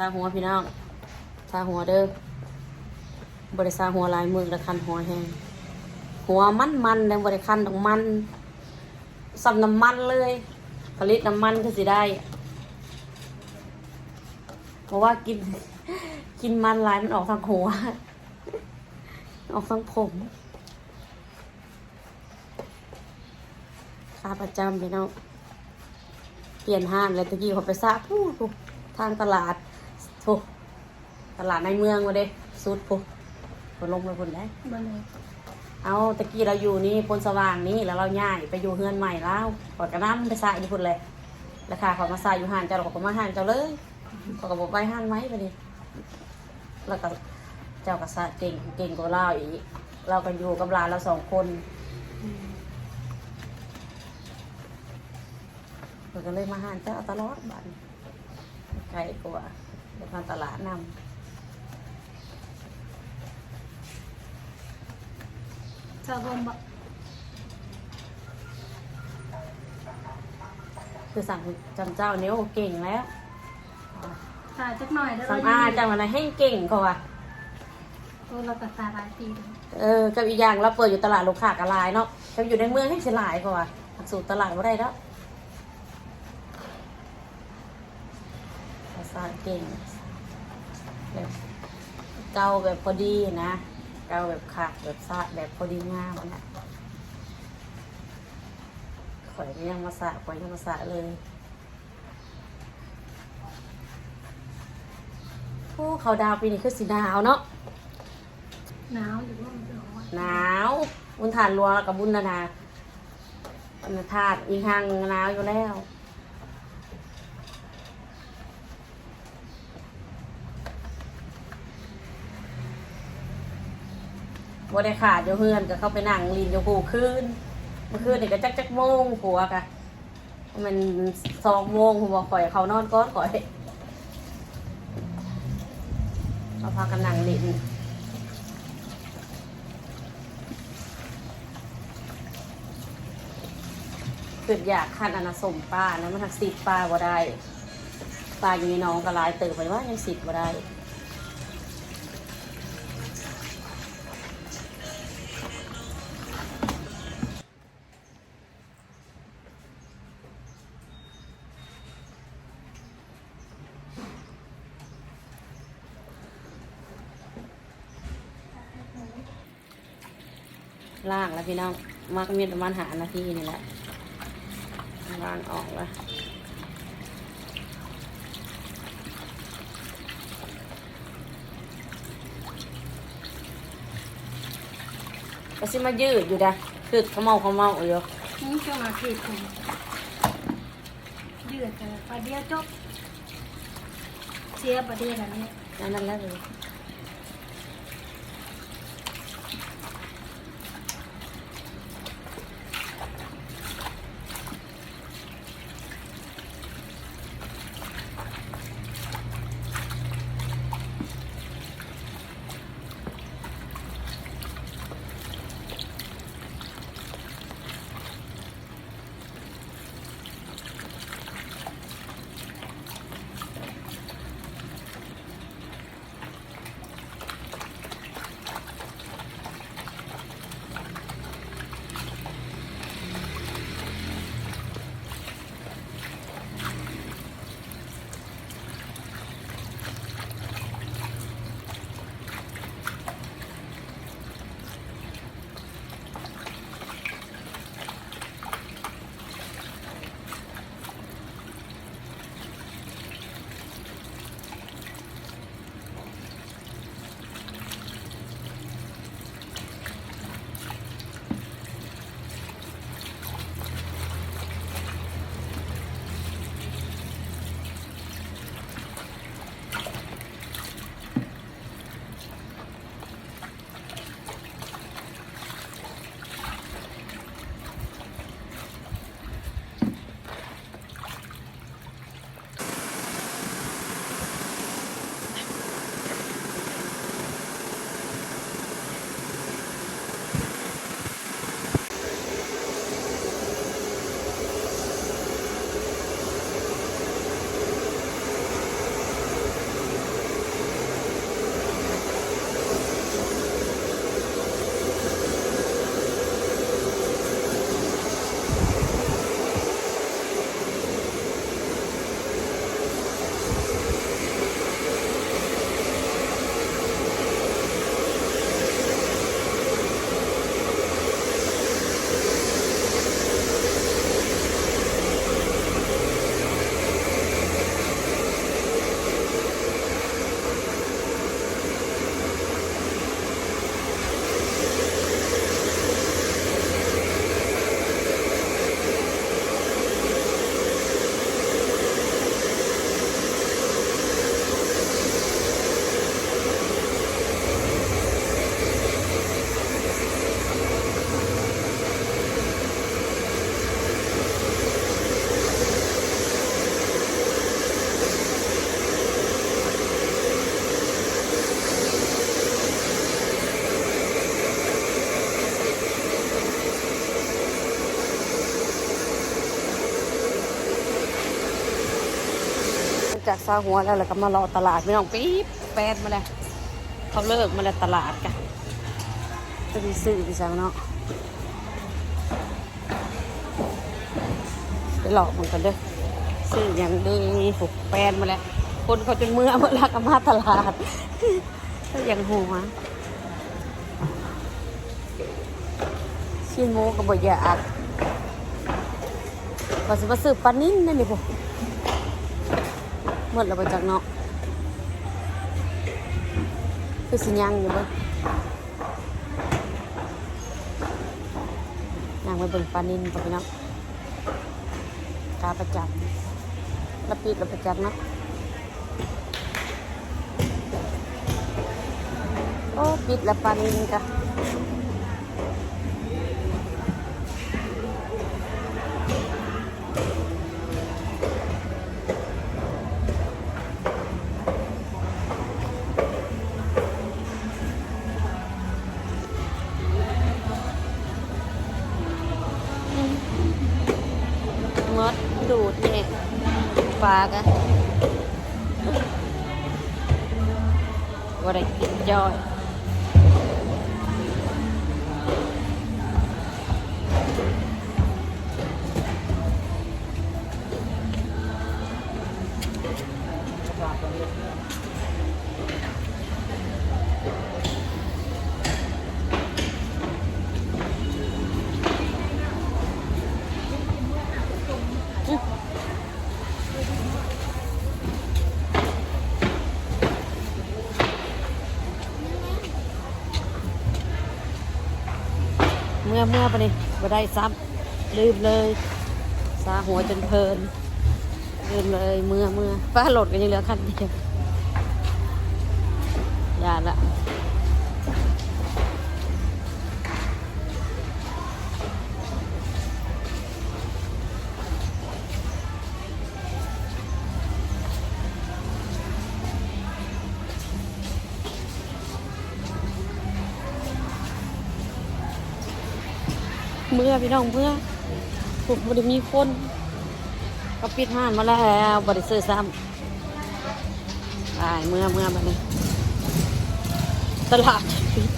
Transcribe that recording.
ซาหัวพี่น้องซาหัวเด้อบริซาหัวลายมือละคันหัวแห้งหัวมันมันแดงบริคันดอกมันสับน้ำมันเลย ผลิตน้ำมันก็สิได้ เพราะว่ากินกินมันลายมันออกทางหัว ออกทางผมค่าประจำพี่น้องเปลี่ยนห้างเลยตะกี้เขาไปซาพูดทางตลาด โถตลาดในเมืองมาเด้สุดปุ๊บพลงไปคนได้บ่เลยเอาตะกี้เราอยู่นี่ปนสว่างนี่แล้วเราย้ายไปอยู่เฮือนใหม่แล้วก่อนกระน้ำไปซาอยู่พุ่นเลยราคาขามาซาอยู่ห้านเจ้าเราก็มาห้านเจ้าเลยเขาก็บอกไปห้านไหมไปดิแล้วก็เจ้าก็ซาเก่งเก่งกว่าเราอีก เราก็อยู่กับหลานเราสองคนเราก็เลยมาห้านเจ้าตลอดบ้านไกลกว่า เดี๋ยวทางตลาดนำชาวบ้านบ่คือสั่งจำเจ้าเนี้ยเก่งแล้วตายจักหน่อยได้สั่งอาจังอะไรให้เก่งเขาว่ะโอ้เราตัดตาหลายปีเลยเออกับอีกอย่างเราเปิดอยู่ตลาดลูกค้ากะลายเนาะกับอยู่ในเมืองให้เสียหลายเขาว่ะหลักสูตรตลาดว่าได้แล้ว ภาษาเก่ง แบบเกาแบบพอดีนะ เกาแบบขาดแบบซาดแบบพอดีงามอะนะข่อยยังมาสระข่อยยังมาสระเลยโอ้เขาดาวปีนี้คือสีหนาวเนาะหนาวอยู่ว่ามันร้อนหนาวบุญฐานหลวงแล้วกับบุญนานาบุญธาตุอีกทางหนาวอยู่แล้ว บ่ได้ขาดอยู่เฮือนก็เข้าไปนั่งลินอยู่กูคืนเมื่อคืนนี่ก็จักจักโมงผัวกะมันสองโมงผมบอกข่อยเขานอนก้อนข่อยเราพากันนั่งลินเกิดอยากขันอนาสมป้านะมันทักสิบป้าบ่ได้ป้าอยู่นน้องก็ลายเติบไปว่ายังสิบบ่ได้ ล่างแล้วพี่น้องมักมีประมาณหานาทีนี่แหละล่างออกแล้วก็สิมายืดอยู่ดะคือเขาเมาเขาเมาอยู่นี่จะมาผิดผมยืดแต่ประเดี๋ยวจบเสียประเดี๋ยวแบบนี้นั่นนั่นแล้วเลย จากซาหัวแล้วแล้วก็มารอตลาดไม่ต้องปี๊บแปดมาแล้วเขาเลิกมาแล้วตลาดกันจะมีซื้อที่ซังเนาะไปหลอกมันกันเด้อซื้ออย่างดีผูกแปดมาแล้วคนเขาจนเมื่อเมื่อลักมาตลาดก็ยังหัวชิ้นโมก็บ่อยากว่าสิมาซื้อปลานิ่นนั่นนี่พวก หมดแล้วไปจากเนาะคือสิยังอยู่บ่ยังไปเบิ่งปลานิ่นไปเนาะกาประจับแล้วปิดแล้วประจับเนาะโอ้ปิดละปลานินกะ ปลากะว่า เมื่อเมื่อไปนี่บ่ได้ซ้ำลืมเลย สาหัวจนเพลินลืมเลยเมื่อเมื่อป้าโหลดกันยังเหลือคันเดียวอย่าละ เมื่อพี่น้องเมื่อผมบ่ได้มีคนก็ปิดห้านมาแล้วบ่ได้ซื้อซ้ำตายเมื่อเมื่อมาเนี้ตลาดปิด